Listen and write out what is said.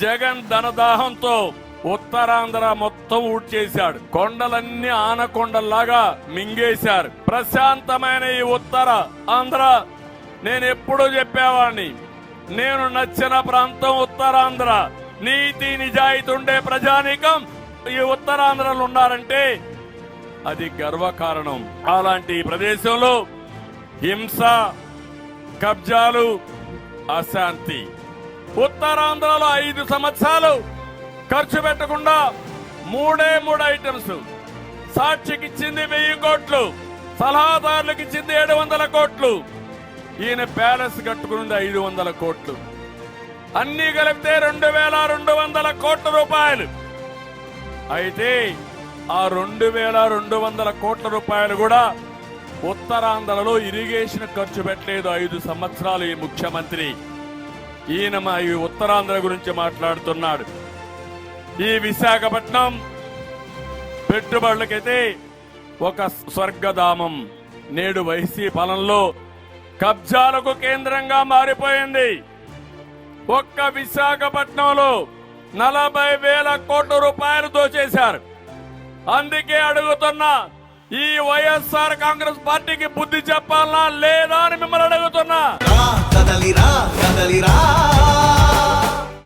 జగన్ ధనదాహంతో ఉత్తరాంధ్ర మొత్తం ఊడ్చేశాడు. కొండలన్నీ ఆనకొండల్లాగా మింగేశారు. ప్రశాంతమైన ఈ ఉత్తర ఆంధ్ర నేను ఎప్పుడూ చెప్పేవాడిని నేను నచ్చిన ప్రాంతం ఉత్తరాంధ్ర. నీతి నిజాయితీ ఉండే ప్రజానీకం ఈ ఉత్తరాంధ్రలో ఉన్నారంటే అది గర్వకారణం. అలాంటి ఈ ప్రదేశంలో హింస కబ్జాలు అశాంతి. ఉత్తరాంధ్రలో ఐదు సంవత్సరాలు ఖర్చు పెట్టకుండా మూడే మూడు ఐటమ్స్ సాక్షికి ఇచ్చింది వెయ్యి కోట్లు సలహాదారులకు ఇచ్చింది ఏడు వందల కోట్లు. ఈయన ప్యాలెస్ కట్టుకున్నది ఐదు వందల కోట్లు. అన్ని కలిపితే రెండు వేల రెండు వందల కోట్ల రూపాయలు. అయితే ఆ రెండు వేల రెండు వందల కోట్ల రూపాయలు కూడా ఉత్తరాంధ్రలో ఇరిగేషన్ ఖర్చు పెట్టలేదు ఐదు సంవత్సరాలు ఈ ముఖ్యమంత్రి. ఈయన మా ఈ ఉత్తరాంధ్ర గురించి మాట్లాడుతున్నాడు. ఈ విశాఖపట్నం పెట్టుబడులకైతే ఒక స్వర్గధామం. నేడు వైసీ పాలనలో కబ్జాలకు కేంద్రంగా మారిపోయింది. ఒక్క విశాఖపట్నంలో నలభై వేల కోట్ల రూపాయలు దోచేశారు. అందుకే అడుగుతున్నా ఈ వైఎస్ఆర్ కాంగ్రెస్ పార్టీకి బుద్ధి చెప్పాలనా లేదా అని మిమ్మల్ని అడుగుతున్నా.